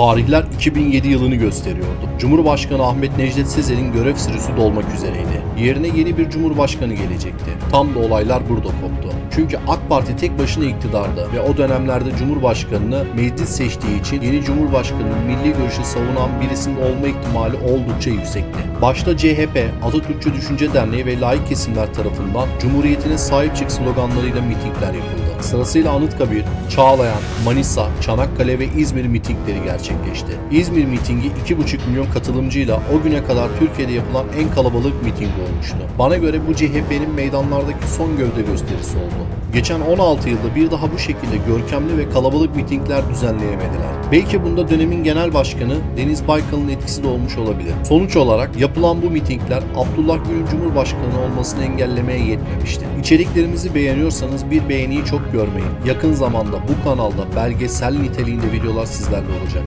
Tarihler 2007 yılını gösteriyordu. Cumhurbaşkanı Ahmet Necdet Sezer'in görev süresi dolmak üzereydi. Yerine yeni bir cumhurbaşkanı gelecekti. Tam da olaylar burada koptu. Çünkü AK Parti tek başına iktidarda ve o dönemlerde Cumhurbaşkanını meclis seçtiği için yeni Cumhurbaşkanı'nın milli görüşü savunan birisinin olma ihtimali oldukça yüksekti. Başta CHP, Atatürkçü Düşünce Derneği ve laik kesimler tarafından Cumhuriyetine sahip çık sloganlarıyla mitingler yapıldı. Sırasıyla Anıtkabir, Çağlayan, Manisa, Çanakkale ve İzmir mitingleri gerçekleşti. İzmir mitingi 2,5 milyon katılımcıyla o güne kadar Türkiye'de yapılan en kalabalık miting olmuştu. Bana göre bu CHP'nin meydanlardaki son gövde gösterisi oldu. Geçen 16 yılda bir daha bu şekilde görkemli ve kalabalık mitingler düzenleyemediler. Belki bunda dönemin genel başkanı Deniz Baykal'ın etkisi de olmuş olabilir. Sonuç olarak yapılan bu mitingler Abdullah Gül'ün Cumhurbaşkanı olmasını engellemeye yetmemişti. İçeriklerimizi beğeniyorsanız bir beğeniyi çok görmeyin. Yakın zamanda bu kanalda belgesel niteliğinde videolar sizlerle olacak.